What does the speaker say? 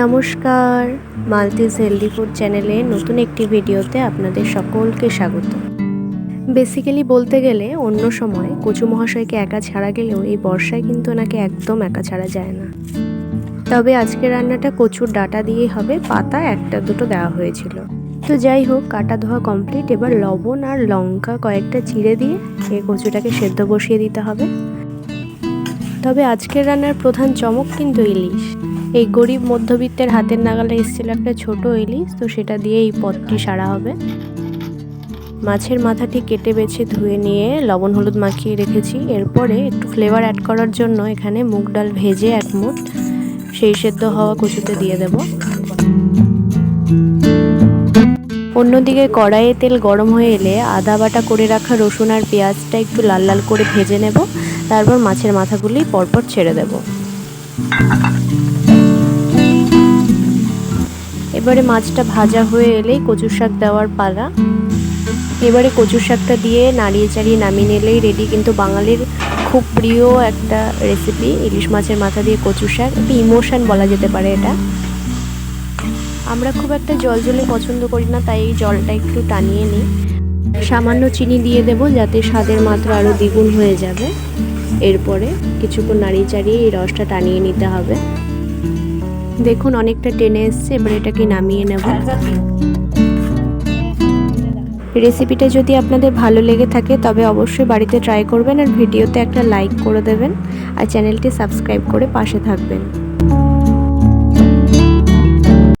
নমস্কার। মালতিস healthy food চ্যানেলে নতুন একটি ভিডিওতে আপনাদের সকলকে স্বাগত। বেসিক্যালি বলতে গেলে অন্য সময় কচু মহাশয়কে একা ছাড়া গেলেও এই বর্ষায় কিন্তু ওনাকে একদম একা ছাড়া যায় না। তবে আজকে রান্নাটা কচুর ডাটা দিয়েই হবে পাতা একটা দুটো দেওয়া হয়েছিল। তো যাই হোক, কাটা ধোয়া কমপ্লিট এবার লবণ আর লঙ্কা কয়েকটা চিড়ে দিয়ে এই কচুটাকে সেদ্ধ বসিয়ে দিতে হবে। তবে আজকের রান্নার প্রধান চমক কিন্তু ইলিশ। এই গরিব মধ্যবিত্তের হাতের নাগালে এসেছিল একটা ছোট ইলিশ, তো সেটা দিয়ে এই পদটি সারা হবে। মাছের মাথাটি কেটে বেছে ধুয়ে নিয়ে লবণ হলুদ মাখিয়ে রেখেছি। এরপরে একটু ফ্লেভার অ্যাড করার জন্য এখানে মুগ ডাল ভেজে এক মুঠ সেই সেদ্ধ হওয়া কচুতে দিয়ে দেব। অন্যদিকে কড়াইয়ে তেল গরম হয়ে এলে আদা বাটা করে রাখা রসুন আর পেঁয়াজটা একটু লাল লাল করে ভেজে নেব। তারপর মাছের মাথাগুলি পরপর ছেড়ে দেব। এবারে মাছটা ভাজা হয়ে এলেই কচু শাক দেওয়ার পালা। এবারে কচু শাকটা দিয়ে নাড়িয়ে চাড়িয়ে নামিয়ে নিলেই রেডি কিন্তু বাঙালির খুব প্রিয় একটা রেসিপি ইলিশ মাছের মাথা দিয়ে কচু শাক। একটি ইমোশন বলা যেতে পারে এটা। আমরা খুব একটা জল জলে পছন্দ করি না, তাই এই জলটা একটু টানিয়ে নিই। সামান্য চিনি দিয়ে দেব যাতে স্বাদের মাত্রা আরও দ্বিগুণ হয়ে যাবে। এরপরে কিছুক্ষণ নাড়িয়ে চাড়িয়ে এই রসটা টানিয়ে নিতে হবে। দেখুন, অনেকটা টেনে এসছে, এবার এটাকে নামিয়ে নেব। রেসিপিটা যদি আপনাদের ভালো লেগে থাকে, তবে অবশ্যই বাড়িতে ট্রাই করবেন আর ভিডিওতে একটা লাইক করে দেবেন। আর চ্যানেলটি সাবস্ক্রাইব করে পাশে থাকবেন।